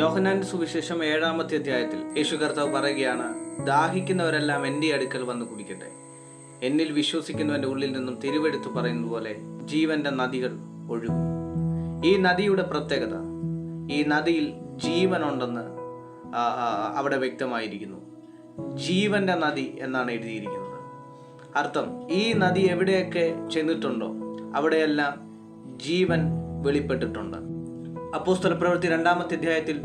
യോഹനാൻ സുവിശേഷം ഏഴാമത്തെ അധ്യായത്തിൽ യേശു കർത്താവ് പറയുകയാണ് ദാഹിക്കുന്നവരെല്ലാം എന്റെ അടുക്കൽ വന്ന് കുടിക്കട്ടെ. എന്നിൽ വിശ്വസിക്കുന്നവന്റെ ഉള്ളിൽ നിന്നും തിരുവെടുത്ത് പറയുന്നത് പോലെ ജീവന്റെ നദികൾ ഒഴുകും. ഈ നദിയുടെ പ്രത്യേകത ഈ നദിയിൽ ജീവനുണ്ടെന്ന് അവിടെ വ്യക്തമായിരിക്കുന്നു. ജീവന്റെ നദി എന്നാണ് എഴുതിയിരിക്കുന്നത്. അർത്ഥം ഈ നദി എവിടെയൊക്കെ ചെന്നിട്ടുണ്ടോ അവിടെയെല്ലാം ജീവൻ വെളിപ്പെട്ടിട്ടുണ്ട്. അപ്പോസ്തല പ്രവൃത്തി രണ്ടാമത്തെ അധ്യായത്തിൽ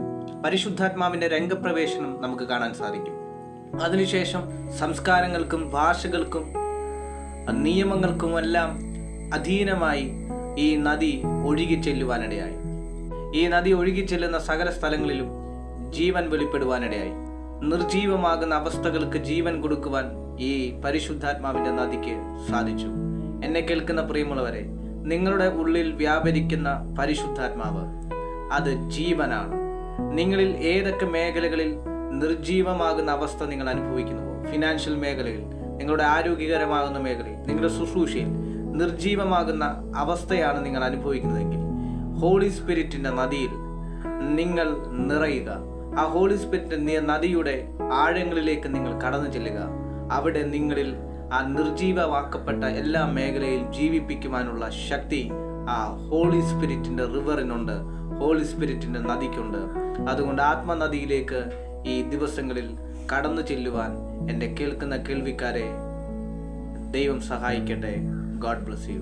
പരിശുദ്ധാത്മാവിന്റെ രംഗപ്രവേശനം നമുക്ക് കാണാൻ സാധിക്കും. അതിനുശേഷം സംസ്കാരങ്ങൾക്കും ഭാഷകൾക്കും നിയമങ്ങൾക്കുമെല്ലാം അധീനമായി ഈ നദി ഒഴുകി ചെല്ലുവാനിടയായി. ഈ നദി ഒഴുകി ചെല്ലുന്ന സകല സ്ഥലങ്ങളിലും ജീവൻ വെളിപ്പെടുവാനിടയായി. നിർജീവമാകുന്ന അവസ്ഥകൾക്ക് ജീവൻ കൊടുക്കുവാൻ ഈ പരിശുദ്ധാത്മാവിന്റെ നദിക്ക് സാധിച്ചു. എന്നെ കേൾക്കുന്ന പ്രിയമുള്ളവരെ നിങ്ങളുടെ ഉള്ളിൽ വ്യാപരിക്കുന്ന പരിശുദ്ധാത്മാവ് അത് ജീവനാണ്. നിങ്ങളിൽ ഏതൊക്കെ മേഖലകളിൽ നിർജീവമാകുന്ന അവസ്ഥ നിങ്ങൾ അനുഭവിക്കുന്നുവോ? ഫിനാൻഷ്യൽ മേഖലയിൽ നിങ്ങളുടെ ആരോഗ്യകരമാകുന്ന മേഖലയിൽ നിങ്ങളുടെ ശുശ്രൂഷയിൽ നിർജീവമാകുന്ന അവസ്ഥയാണ് നിങ്ങൾ അനുഭവിക്കുന്നതെങ്കിൽ ഹോളി സ്പിരിറ്റിന്റെ നദിയിൽ നിങ്ങൾ നിറയുക. ആ ഹോളി സ്പിരിറ്റ് നദിയുടെ ആഴങ്ങളിലേക്ക് നിങ്ങൾ കടന്നു ചെല്ലുക. അവിടെ നിങ്ങളിൽ ആ നിർജീവമാക്കപ്പെട്ട എല്ലാ മേഖലയിൽ ജീവിപ്പിക്കുവാനുള്ള ശക്തി ആ ഹോളി സ്പിരിറ്റിന്റെ റിവറിനുണ്ട് ഹോളി സ്പിരിറ്റിന്റെ നദിക്കുണ്ട്. അതുകൊണ്ട് ആത്മനദിയിലേക്ക് ഈ ദിവസങ്ങളിൽ കടന്നു ചെല്ലുവാൻ എന്റെ കേൾക്കുന്ന കേൾവിക്കാരെ ദൈവം സഹായിക്കട്ടെ. God bless you